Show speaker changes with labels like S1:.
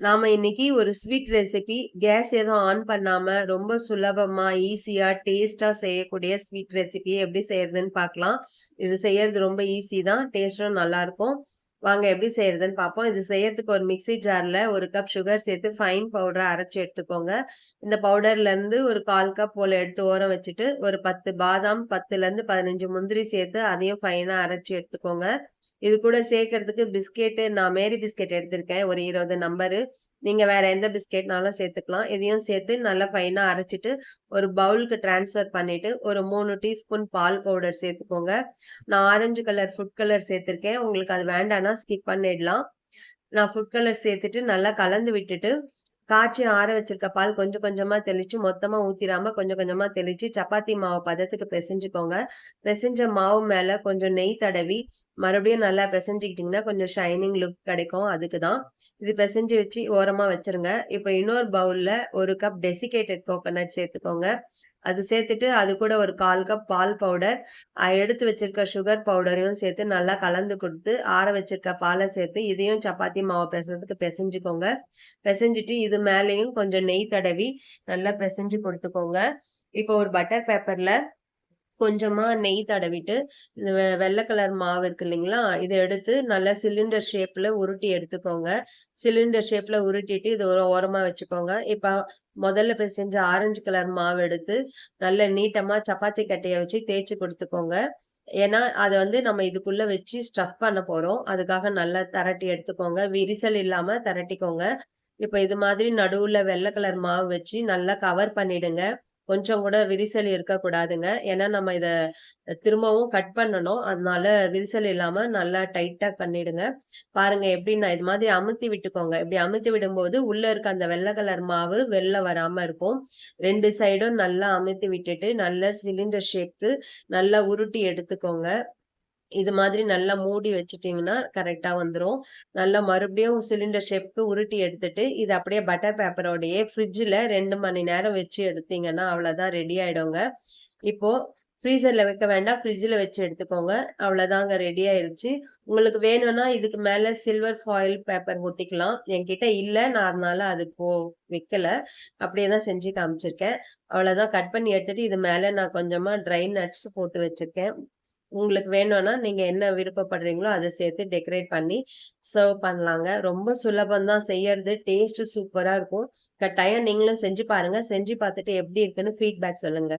S1: நாம் இன்னைக்கு ஒரு ஸ்வீட் ரெசிபி கேஸ் எதுவும் ஆன் பண்ணாமல் ரொம்ப சுலபமாக ஈஸியாக டேஸ்ட்டாக செய்யக்கூடிய ஸ்வீட் ரெசிபி எப்படி செய்யறதுன்னு பார்க்கலாம். இது செய்யறது ரொம்ப ஈஸி தான். டேஸ்ட்டும் நல்லாயிருக்கும் வாங்க எப்படி செய்யறதுன்னு பார்ப்போம். இது செய்யறதுக்கு ஒரு மிக்ஸி ஜாரில் ஒரு கப் சுகர் சேர்த்து ஃபைன் பவுடரை அரைச்சி எடுத்துக்கோங்க. இந்த பவுடர்லேருந்து ஒரு கால் கப் போல் எடுத்து ஓரம் வச்சுட்டு ஒரு பத்து பாதாம் பத்துலேருந்து பதினஞ்சு முந்திரி சேர்த்து அதையும் ஃபைனாக அரைச்சி எடுத்துக்கோங்க. இது கூட சேர்க்கறதுக்கு பிஸ்கெட்டு நான் மேரி பிஸ்கெட் எடுத்திருக்கேன். ஒரு இருபது நம்பரு. நீங்கள் வேற எந்த பிஸ்கெட்னாலும் சேர்த்துக்கலாம். இதையும் சேர்த்து நல்லா ஃபைனாக அரைச்சிட்டு ஒரு பவுலுக்கு டிரான்ஸ்ஃபர் பண்ணிட்டு ஒரு மூணு டீஸ்பூன் பால் பவுடர் சேர்த்துக்கோங்க. நான் ஆரஞ்சு கலர் ஃபுட் கலர் சேர்த்துருக்கேன். உங்களுக்கு அது வேண்டாம்னா ஸ்கிப் பண்ணிடலாம். நான் ஃபுட் கலர் சேர்த்துட்டு நல்லா கலந்து விட்டுட்டு காய்ச்சி ஆற வச்சிருக்க பால் கொஞ்சம் கொஞ்சமாக தெளித்து மொத்தமாக ஊற்றிடாம கொஞ்சம் கொஞ்சமாக தெளித்து சப்பாத்தி மாவு பதத்துக்கு பிசைஞ்சுக்கோங்க. பிசைஞ்ச மாவு மேலே கொஞ்சம் நெய் தடவி மறுபடியும் நல்லா பிசைஞ்சிக்கிட்டிங்கன்னா கொஞ்சம் ஷைனிங் லுக் கிடைக்கும் அதுக்கு தான் இது பிசைஞ்சு வச்சு ஓரமாக வச்சிருங்க. இப்போ இன்னொரு பவுலில் ஒரு கப் டெசிகேட்டட் கோகோனட் சேர்த்துக்கோங்க. அது சேர்த்துட்டு அது கூட ஒரு கால் கப் பால் பவுடர் எடுத்து வச்சிருக்க சுகர் பவுடரையும் சேர்த்து நல்லா கலந்து கொடுத்து ஆற வச்சிருக்க பாலை சேர்த்து இதையும் சப்பாத்தி மாவு பிசைறதுக்கு பிசைஞ்சுக்கோங்க. பிசைஞ்சிட்டு இது மேலேயும் கொஞ்சம் நெய் தடவி நல்லா பிசைஞ்சு கொடுத்துக்கோங்க. இப்போ ஒரு பட்டர் பேப்பரில் கொஞ்சமா நெய் தடவிட்டு இந்த வெ வெள்ளை கலர் மாவு இருக்கு இல்லைங்களா? இதை எடுத்து நல்லா சிலிண்டர் ஷேப்ல உருட்டி எடுத்துக்கோங்க. சிலிண்டர் ஷேப்ல உருட்டிட்டு இது ஒரு ஓரமா வச்சுக்கோங்க. இப்போ முதல்ல செஞ்ச ஆரஞ்சு கலர் மாவு எடுத்து நல்ல நீட்டமா சப்பாத்தி கட்டையை வச்சு தேய்ச்சி கொடுத்துக்கோங்க. ஏன்னா அதை வந்து நம்ம இதுக்குள்ள வச்சு ஸ்டஃப் பண்ண போறோம். அதுக்காக நல்லா திரட்டி எடுத்துக்கோங்க. விரிசல் இல்லாம திரட்டிக்கோங்க. இப்ப இது மாதிரி நடுவுல வெள்ளை கலர் மாவு வச்சு நல்லா கவர் பண்ணிடுங்க. கொஞ்சம் கூட விரிசல் இருக்கக்கூடாதுங்க. ஏன்னா நம்ம இதை திரும்பவும் கட் பண்ணணும். அதனால விரிசல் இல்லாம நல்லா டைட்டா பண்ணிடுங்க. பாருங்க எப்படின்னா இது மாதிரி அமுத்தி விட்டுக்கோங்க. இப்படி அமுத்தி விடும்போது உள்ள இருக்க அந்த வெள்ளை கலர் மாவு வெளில வராம இருக்கும். ரெண்டு சைடும் நல்லா அமுத்தி விட்டுட்டு நல்ல சிலிண்டர் ஷேப்க்கு நல்லா உருட்டி எடுத்துக்கோங்க. இது மாதிரி நல்லா மூடி வச்சுட்டீங்கன்னா கரெக்டா வந்துடும் நல்லா மறுபடியும் சிலிண்டர் ஷேப்க்கு உருட்டி எடுத்துட்டு இது அப்படியே பட்டர் பேப்பரோடையே ஃப்ரிட்ஜில் ரெண்டு மணி நேரம் வச்சு எடுத்தீங்கன்னா அவ்வளோதான் ரெடி ஆயிடுங்க. இப்போ ஃப்ரீசரில் வைக்க வேண்டாம் ஃப்ரிட்ஜில் வச்சு எடுத்துக்கோங்க. அவ்வளோதாங்க ரெடி ஆயிருச்சு. உங்களுக்கு வேணும்னா இதுக்கு மேலே சில்வர் ஃபாயில் பேப்பர் ஒட்டிக்கலாம். என்கிட்ட இல்லை நான் அதனால அது போ வைக்கல. அப்படியே தான் செஞ்சு காமிச்சிருக்கேன். அவ்வளோதான் கட் பண்ணி எடுத்துகிட்டு இது மேலே நான் கொஞ்சமாக ட்ரை நட்ஸ் போட்டு வச்சுருக்கேன். உங்களுக்கு வேணும்னா நீங்க என்ன விருப்பப்படுறீங்களோ அதை சேர்த்து டெக்கரேட் பண்ணி சர்வ் பண்ணலாங்க. ரொம்ப சுலபம் தான் செய்யறது. டேஸ்ட் சூப்பரா இருக்கும். கட்டாயம் நீங்களும் செஞ்சு பாருங்க. செஞ்சு பார்த்துட்டு எப்படி இருக்குன்னு ஃபீட்பேக் சொல்லுங்க.